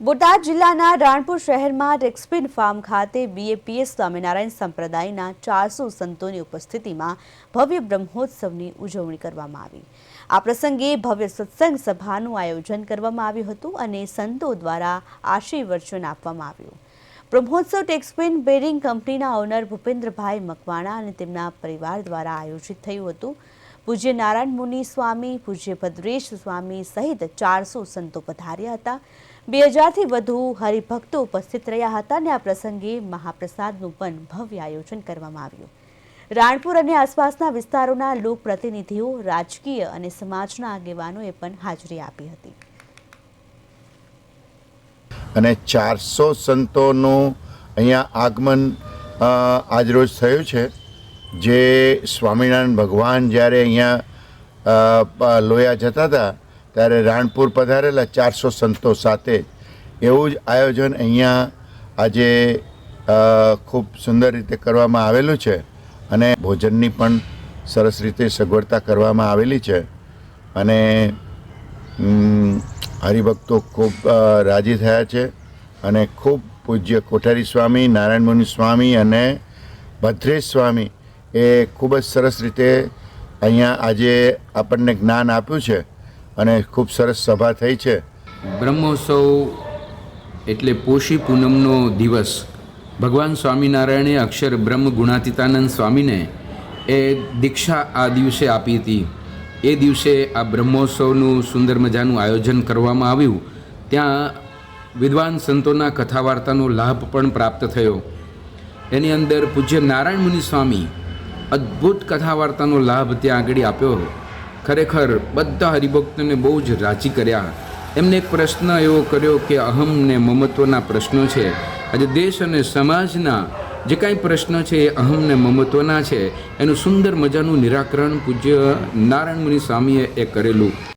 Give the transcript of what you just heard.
બોટાદ જિલ્લાના રાણપુર શહેરમાં રેક્સપિન ફાર્મ ખાતે બીએપીએસ સ્વામિનારાયણ સંપ્રદાયના ચારસો સંતોની ઉપસ્થિતિમાં ભવ્ય બ્રહ્મોત્સવની ઉજવણી કરવામાં આવી. આ પ્રસંગે ભવ્ય સત્સંગ સભાનું આયોજન કરવામાં આવ્યું હતું અને સંતો દ્વારા આશીર્વચન આપવામાં આવ્યું. બ્રહ્મોત્સવ ટેક્સપિન બેરિંગ કંપનીના ઓનર ભૂપેન્દ્રભાઈ મકવાણા અને તેમના પરિવાર દ્વારા આયોજિત થયું હતું. પૂજ્ય નારાયણ મુનિ સ્વામી, પૂજ્ય ભદ્રેશ સ્વામી સહિત ચારસો સંતો પધાર્યા હતા. બે હજારથી વધુ હરિભક્તો ઉપસ્થિત રહ્યા હતા અને આ પ્રસંગે મહાપ્રસાદનું પણ ભવ્ય આયોજન કરવામાં આવ્યું. રાણપુર અને આસપાસના વિસ્તારોના લોકપ્રતિનિધિઓ, રાજકીય અને સમાજના આગેવાનોએ પણ હાજરી આપી હતી. અને ચારસો સંતોનું અહીંયા આગમન આજરોજ થયું છે. જે સ્વામિનારાયણ ભગવાન જ્યારે અહીંયા લોયા જતા હતા, ત્યારે રાણપુર પધારેલા ચારસો સંતો સાથે એવું જ આયોજન અહીંયા આજે ખૂબ સુંદર રીતે કરવામાં આવેલું છે અને ભોજનની પણ સરસ રીતે સગવડતા કરવામાં આવેલી છે. અને હરિભક્તો ખૂબ રાજી થયા છે અને ખૂબ પૂજ્ય કોઠારી સ્વામી, નારાયણ મુનિ સ્વામી અને ભદ્રેશ સ્વામી એ ખૂબ જ સરસ રીતે અહીંયા આજે આપણને જ્ઞાન આપ્યું છે અને ખૂબ સરસ સભા થઈ છે. બ્રહ્મોત્સવ એટલે પોષી પૂનમનો દિવસ. ભગવાન સ્વામિનારાયણે અક્ષર બ્રહ્મ ગુણાતીતાનંદ સ્વામીને એ દીક્ષા આ દિવસે આપી હતી. એ દિવસે આ બ્રહ્મોત્સવનું સુંદર મજાનું આયોજન કરવામાં આવ્યું. ત્યાં વિદ્વાન સંતોના કથા વાર્તાનો લાભ પણ પ્રાપ્ત થયો. એની અંદર પૂજ્ય નારાયણ મુનિ સ્વામી અદ્ભુત કથા વાર્તાનો લાભ ત્યાં આગળ આપ્યો. ખરેખર બધા હરિભક્તોને બહુ જ રાજી કર્યા. એમને એક પ્રશ્ન એવો કર્યો કે અહમ ને મમત્વના પ્રશ્નો છે. આજે દેશ અને સમાજના જે કાંઈ પ્રશ્નો છે એ અહમ ને મમત્વના છે. એનું સુંદર મજાનું નિરાકરણ પૂજ્ય નારાયણ મુનિ સ્વામીએ એ કરેલું.